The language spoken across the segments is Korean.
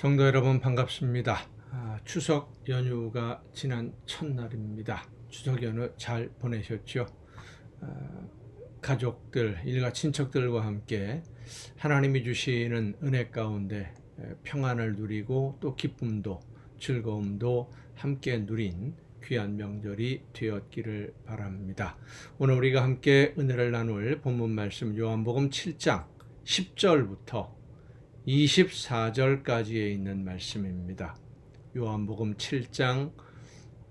성도 여러분 반갑습니다. 아, 추석 연휴가 지난 첫날입니다. 추석 연휴 잘 보내셨죠? 아, 가족들, 일가 친척들과 함께 하나님이 주시는 은혜 가운데 에, 평안을 누리고 또 기쁨도 즐거움도 함께 누린 귀한 명절이 되었기를 바랍니다. 오늘 우리가 함께 은혜를 나눌 본문 말씀 요한복음 7장 10절부터 24절까지에 있는 말씀입니다. 요한복음 7장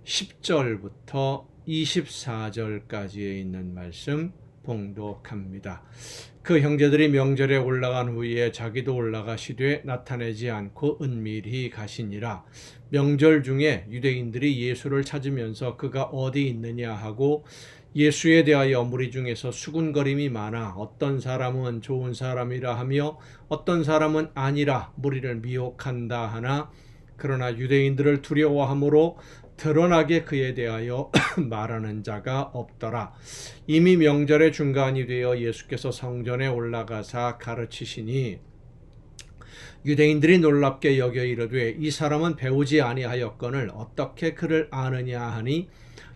10절부터 24절까지에 있는 말씀 봉독합니다. 그 형제들이 명절에 올라간 후에 자기도 올라가시되 나타내지 않고 은밀히 가시니라. 명절 중에 유대인들이 예수를 찾으면서 그가 어디 있느냐 하고 예수에 대하여 무리 중에서 수군거림이 많아 어떤 사람은 좋은 사람이라 하며 어떤 사람은 아니라 무리를 미혹한다 하나 그러나 유대인들을 두려워함으로 드러나게 그에 대하여 말하는 자가 없더라. 이미 명절의 중간이 되어 예수께서 성전에 올라가사 가르치시니 유대인들이 놀랍게 여겨 이르되 이 사람은 배우지 아니하였거늘 어떻게 그를 아느냐 하니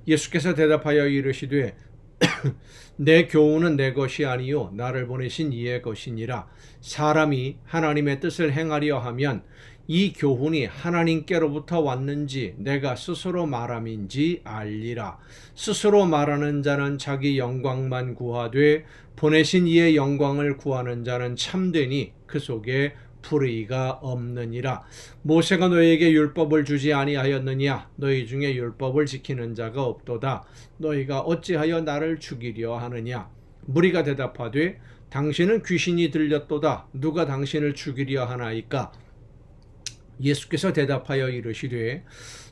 예수께서 대답하여 이르시되 내 교훈은 내 것이 아니요 나를 보내신 이의 것이니라. 사람이 하나님의 뜻을 행하려 하면 이 교훈이 하나님께로부터 왔는지 내가 스스로 말함인지 알리라. 스스로 말하는 자는 자기 영광만 구하되 보내신 이의 영광을 구하는 자는 참되니 그 속에 불의가 없느니라. 모세가 너희에게 율법을 주지 아니하였느냐? 너희 중에 율법을 지키는 자가 없도다. 너희가 어찌하여 나를 죽이려 하느냐? 무리가 대답하되 당신은 귀신이 들렸도다. 누가 당신을 죽이려 하나이까? 예수께서 대답하여 이르시되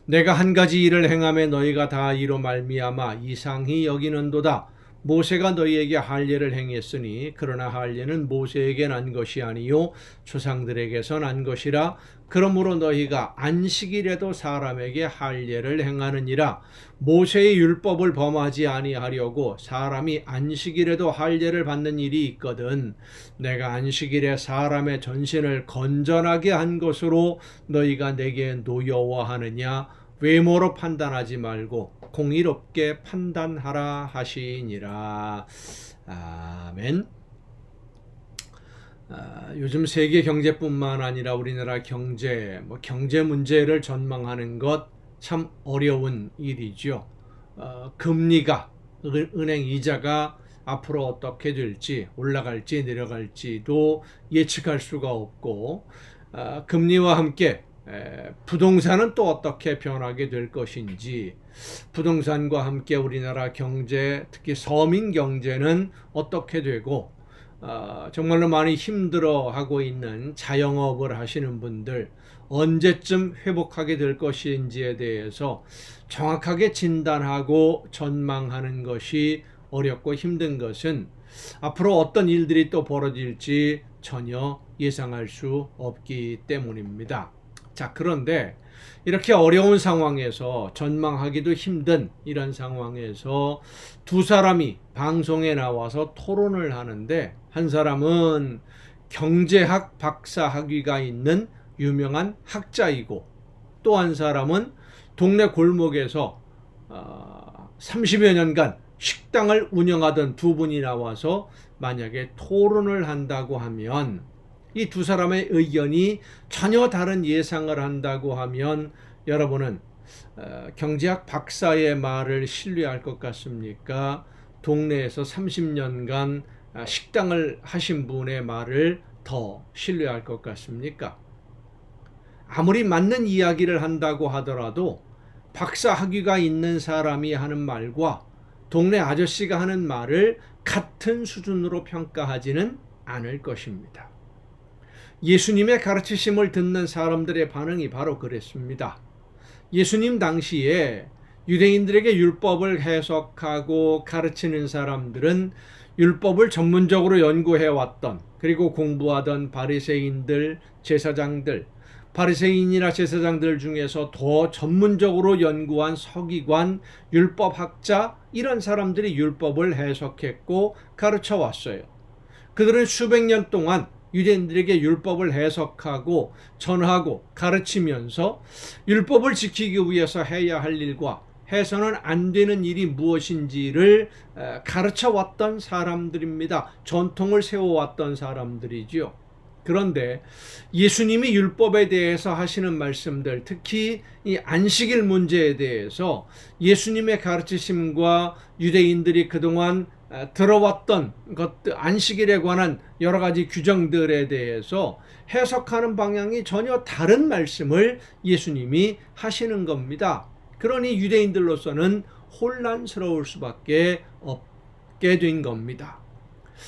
내가 한 가지 일을 행함에 너희가 다 이로 말미암아 이상히 여기는도다 모세가 너희에게 할례를 행했으니 그러나 할례는 모세에게 난 것이 아니요 조상들에게서 난 것이라. 그러므로 너희가 안식일에도 사람에게 할례를 행하느니라. 모세의 율법을 범하지 아니하려고 사람이 안식일에도 할례를 받는 일이 있거든. 내가 안식일에 사람의 전신을 건전하게 한 것으로 너희가 내게 노여워하느냐? 외모로 판단하지 말고 공의롭게 판단하라 하시니라. 아멘. 아, 요즘 세계 경제뿐만 아니라 우리나라 경제, 뭐 경제 문제를 전망하는 것 참 어려운 일이죠. 어, 금리가 은- 은행 이자가 앞으로 어떻게 될지 올라갈지 내려갈지도 예측할 수가 없고 아, 금리와 함께 에, 부동산은 또 어떻게 변하게 될 것인지 부동산과 함께 우리나라 경제 특히 서민 경제는 어떻게 되고 어, 정말로 많이 힘들어하고 있는 자영업을 하시는 분들 언제쯤 회복하게 될 것인지에 대해서 정확하게 진단하고 전망하는 것이 어렵고 힘든 것은 앞으로 어떤 일들이 또 벌어질지 전혀 예상할 수 없기 때문입니다. 자, 그런데 이렇게 어려운 상황에서 전망하기도 힘든 이런 상황에서 두 사람이 방송에 나와서 토론을 하는데 한 사람은 경제학 박사 학위가 있는 유명한 학자이고 또 한 사람은 동네 골목에서 어, 30여 년간 식당을 운영하던 두 분이 나와서 만약에 토론을 한다고 하면 이 두 사람의 의견이 전혀 다른 예상을 한다고 하면 여러분은 어, 경제학 박사의 말을 신뢰할 것 같습니까? 동네에서 30년간 아, 식당을 하신 분의 말을 더 신뢰할 것 같습니까? 아무리 맞는 이야기를 한다고 하더라도 박사 학위가 있는 사람이 하는 말과 동네 아저씨가 하는 말을 같은 수준으로 평가하지는 않을 것입니다. 예수님의 가르치심을 듣는 사람들의 반응이 바로 그랬습니다. 예수님 당시에 유대인들에게 율법을 해석하고 가르치는 사람들은 율법을 전문적으로 연구해 왔던 그리고 공부하던 바리새인들, 제사장들, 바리새인이나 제사장들 중에서 더 전문적으로 연구한 서기관, 율법학자 이런 사람들이 율법을 해석했고 가르쳐 왔어요. 그들은 수백 년 동안 유대인들에게 율법을 해석하고 전하고 가르치면서 율법을 지키기 위해서 해야 할 일과 해서는 안 되는 일이 무엇인지를 에, 가르쳐 왔던 사람들입니다. 전통을 세워왔던 사람들이지요. 그런데 예수님이 율법에 대해서 하시는 말씀들, 특히 이 안식일 문제에 대해서 예수님의 가르치심과 유대인들이 그동안 에, 들어왔던 것들, 안식일에 관한 여러 가지 규정들에 대해서 해석하는 방향이 전혀 다른 말씀을 예수님이 하시는 겁니다. 그러니 유대인들로서는 혼란스러울 수밖에 없게 된 겁니다.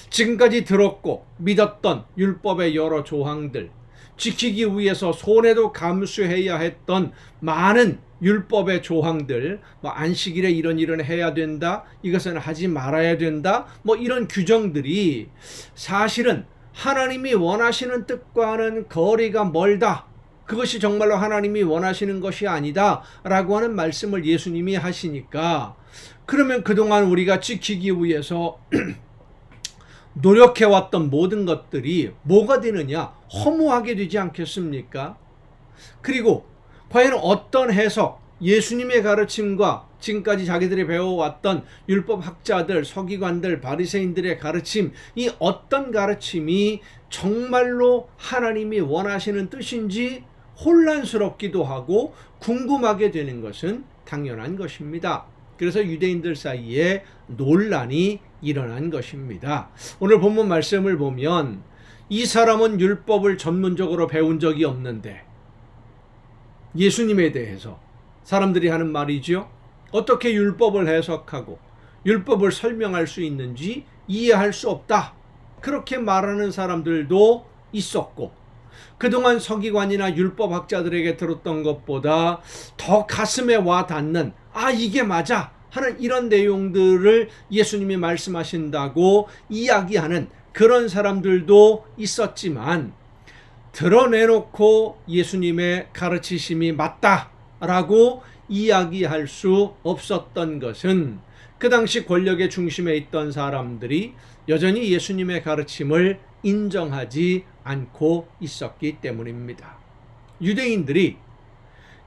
지금까지 들었고 믿었던 율법의 여러 조항들, 지키기 위해서 손해도 감수해야 했던 많은 율법의 조항들, 뭐 안식일에 이런 일은 해야 된다, 이것은 하지 말아야 된다, 뭐 이런 규정들이 사실은 하나님이 원하시는 뜻과는 거리가 멀다. 그것이 정말로 하나님이 원하시는 것이 아니다. 라고 하는 말씀을 예수님이 하시니까 그러면 그동안 우리가 지키기 위해서 노력해왔던 모든 것들이 뭐가 되느냐? 허무하게 되지 않겠습니까? 그리고 과연 어떤 해석, 예수님의 가르침과 지금까지 자기들이 배워왔던 율법 학자들, 서기관들, 바리새인들의 가르침, 이 어떤 가르침이 정말로 하나님이 원하시는 뜻인지 혼란스럽기도 하고 궁금하게 되는 것은 당연한 것입니다. 그래서 유대인들 사이에 논란이 일어난 것입니다. 오늘 본문 말씀을 보면 이 사람은 율법을 전문적으로 배운 적이 없는데 예수님에 대해서 사람들이 하는 말이죠. 어떻게 율법을 해석하고 율법을 설명할 수 있는지 이해할 수 없다. 그렇게 말하는 사람들도 있었고 그동안 서기관이나 율법학자들에게 들었던 것보다 더 가슴에 와 닿는 아 이게 맞아 하는 이런 내용들을 예수님이 말씀하신다고 이야기하는 그런 사람들도 있었지만 드러내놓고 예수님의 가르치심이 맞다라고 이야기할 수 없었던 것은 그 당시 권력의 중심에 있던 사람들이 여전히 예수님의 가르침을 인정하지 않고 있었기 때문입니다. 유대인들이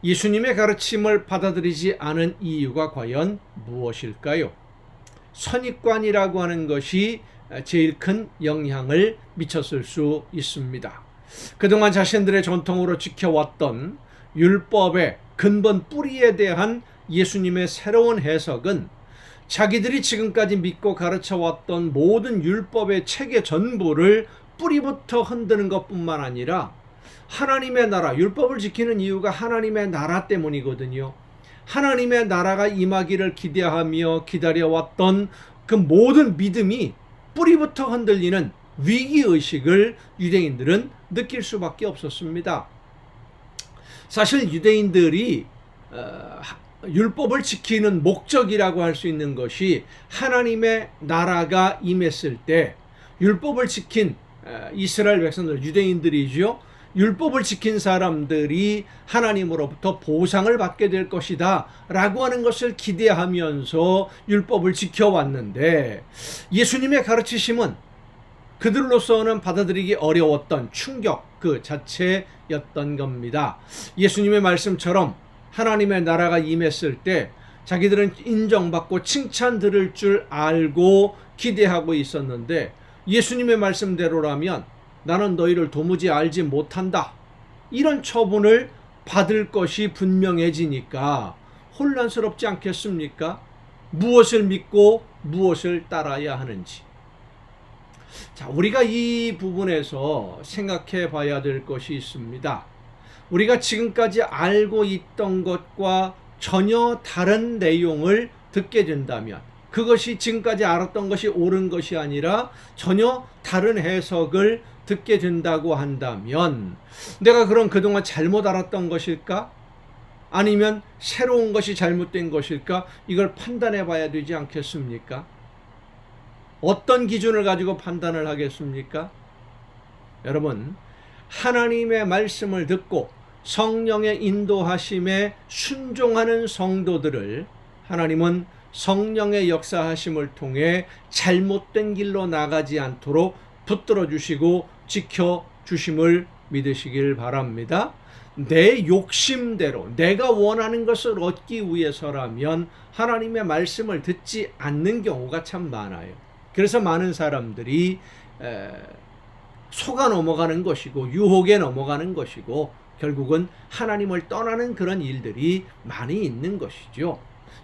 예수님의 가르침을 받아들이지 않은 이유가 과연 무엇일까요? 선입관이라고 하는 것이 제일 큰 영향을 미쳤을 수 있습니다. 그동안 자신들의 전통으로 지켜왔던 율법의 근본 뿌리에 대한 예수님의 새로운 해석은 자기들이 지금까지 믿고 가르쳐 왔던 모든 율법의 체계 전부를 뿌리부터 흔드는 것뿐만 아니라 하나님의 나라, 율법을 지키는 이유가 하나님의 나라 때문이거든요. 하나님의 나라가 임하기를 기대하며 기다려왔던 그 모든 믿음이 뿌리부터 흔들리는 위기의식을 유대인들은 느낄 수밖에 없었습니다. 사실 유대인들이 어, 율법을 지키는 목적이라고 할 수 있는 것이 하나님의 나라가 임했을 때 율법을 지킨 어, 이스라엘 백성들 유대인들이죠. 율법을 지킨 사람들이 하나님으로부터 보상을 받게 될 것이다 라고 하는 것을 기대하면서 율법을 지켜왔는데 예수님의 가르치심은 그들로서는 받아들이기 어려웠던 충격 그 자체였던 겁니다. 예수님의 말씀처럼 하나님의 나라가 임했을 때 자기들은 인정받고 칭찬 들을 줄 알고 기대하고 있었는데 예수님의 말씀대로라면 나는 너희를 도무지 알지 못한다. 이런 처분을 받을 것이 분명해지니까 혼란스럽지 않겠습니까? 무엇을 믿고 무엇을 따라야 하는지. 자, 우리가 이 부분에서 생각해 봐야 될 것이 있습니다. 우리가 지금까지 알고 있던 것과 전혀 다른 내용을 듣게 된다면 그것이 지금까지 알았던 것이 옳은 것이 아니라 전혀 다른 해석을 듣게 된다고 한다면 내가 그럼 그동안 잘못 알았던 것일까? 아니면 새로운 것이 잘못된 것일까? 이걸 판단해 봐야 되지 않겠습니까? 어떤 기준을 가지고 판단을 하겠습니까? 여러분, 하나님의 말씀을 듣고 성령의 인도하심에 순종하는 성도들을 하나님은 성령의 역사하심을 통해 잘못된 길로 나가지 않도록 붙들어 주시고 지켜 주심을 믿으시길 바랍니다. 내 욕심대로 내가 원하는 것을 얻기 위해서라면 하나님의 말씀을 듣지 않는 경우가 참 많아요. 그래서 많은 사람들이 에, 속아 넘어가는 것이고 유혹에 넘어가는 것이고 결국은 하나님을 떠나는 그런 일들이 많이 있는 것이죠.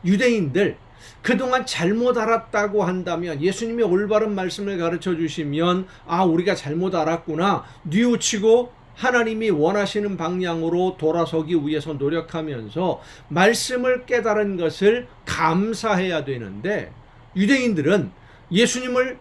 유대인들 그동안 잘못 알았다고 한다면 예수님의 올바른 말씀을 가르쳐 주시면 아 우리가 잘못 알았구나 뉘우치고 하나님이 원하시는 방향으로 돌아서기 위해서 노력하면서 말씀을 깨달은 것을 감사해야 되는데 유대인들은 예수님을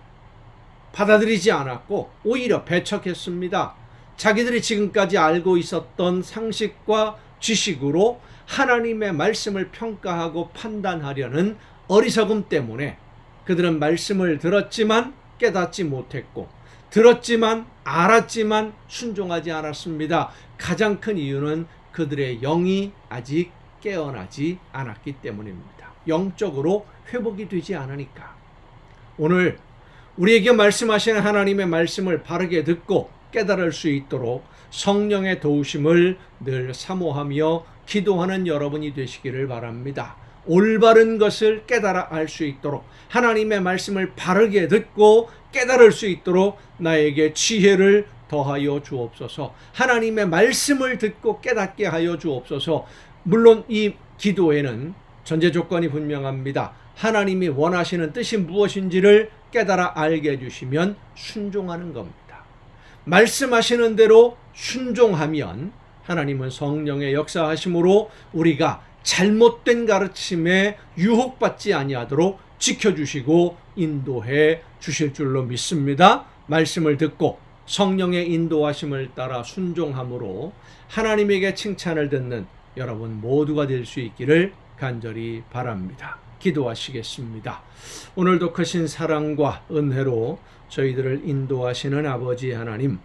받아들이지 않았고 오히려 배척했습니다. 자기들이 지금까지 알고 있었던 상식과 지식으로 하나님의 말씀을 평가하고 판단하려는 어리석음 때문에 그들은 말씀을 들었지만 깨닫지 못했고 들었지만 알았지만 순종하지 않았습니다. 가장 큰 이유는 그들의 영이 아직 깨어나지 않았기 때문입니다. 영적으로 회복이 되지 않으니까. 오늘 우리에게 말씀하시는 하나님의 말씀을 바르게 듣고 깨달을 수 있도록 성령의 도우심을 늘 사모하며 기도하는 여러분이 되시기를 바랍니다. 올바른 것을 깨달아 알 수 있도록 하나님의 말씀을 바르게 듣고 깨달을 수 있도록 나에게 지혜를 더하여 주옵소서. 하나님의 말씀을 듣고 깨닫게 하여 주옵소서. 물론 이 기도에는 전제 조건이 분명합니다. 하나님이 원하시는 뜻이 무엇인지를 깨달아 알게 해주시면 순종하는 겁니다. 말씀하시는 대로 순종하면 하나님은 성령의 역사하심으로 우리가 잘못된 가르침에 유혹받지 아니하도록 지켜주시고 인도해 주실 줄로 믿습니다. 말씀을 듣고 성령의 인도하심을 따라 순종함으로 하나님에게 칭찬을 듣는 여러분 모두가 될 수 있기를 간절히 바랍니다. 기도하시겠습니다. 오늘도 크신 사랑과 은혜로 저희들을 인도하시는 아버지 하나님,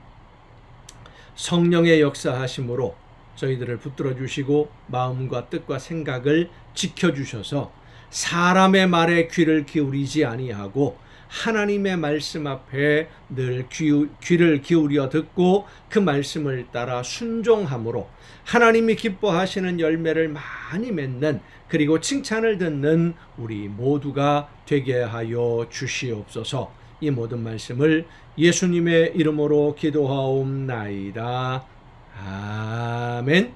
성령의 역사하심으로 저희들을 붙들어 주시고 마음과 뜻과 생각을 지켜 주셔서 사람의 말에 귀를 기울이지 아니하고 하나님의 말씀 앞에 늘 귀, 귀를 기울여 듣고 그 말씀을 따라 순종함으로 하나님이 기뻐하시는 열매를 많이 맺는 그리고 칭찬을 듣는 우리 모두가 되게 하여 주시옵소서. 이 모든 말씀을 예수님의 이름으로 기도하옵나이다. 아멘.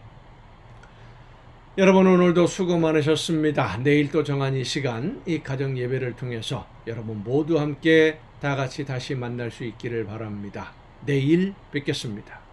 여러분 오늘도 수고 많으셨습니다. 내일 또 정한 이 시간 이 가정 예배를 통해서 여러분 모두 함께 다 같이 다시 만날 수 있기를 바랍니다. 내일 뵙겠습니다.